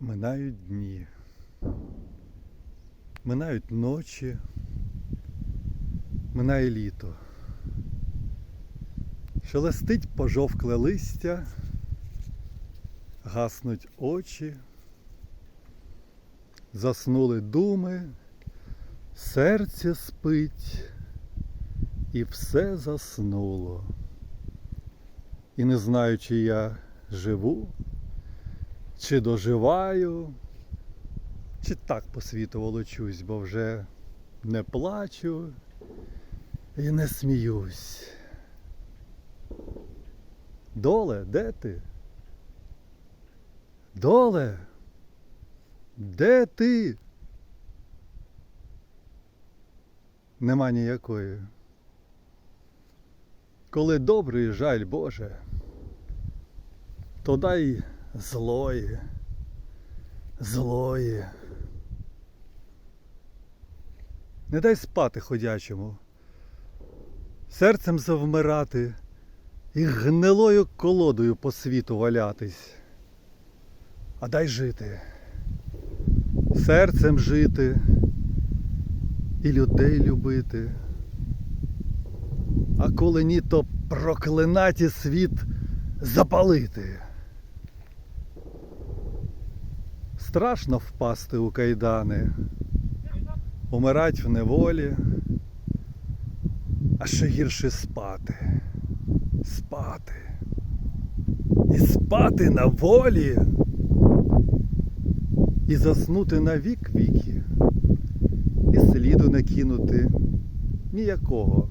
Минають дні, минають ночі, минає літо. Шелестить пожовкле листя, гаснуть очі, заснули думи, серце спить, і все заснуло. І не знаю, чи я живу, чи доживаю, чи так по світу волочусь, бо вже не плачу і не сміюсь. Доле, де ти? Доле, де ти? Нема ніякої. Коли добрий жаль Боже, то дай злої, злої. Не дай спати ходячому, серцем завмирати і гнилою колодою по світу валятись. А дай жити, серцем жити і людей любити. А коли ні, то проклинаті світ запалити. Страшно впасти у кайдани, умирать в неволі, а ще гірше спати. Спати. І спати на волі. І заснути на вік віки. І сліду не кинути ніякого.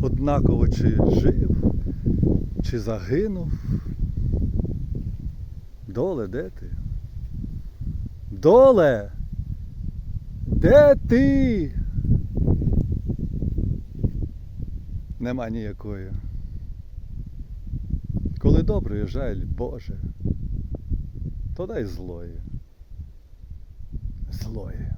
Однаково чи жив, чи загинув. Доле, де ти? Доле! Де ти? Нема ніякої. Коли добрий жаль, Боже, то дай злої. Злої.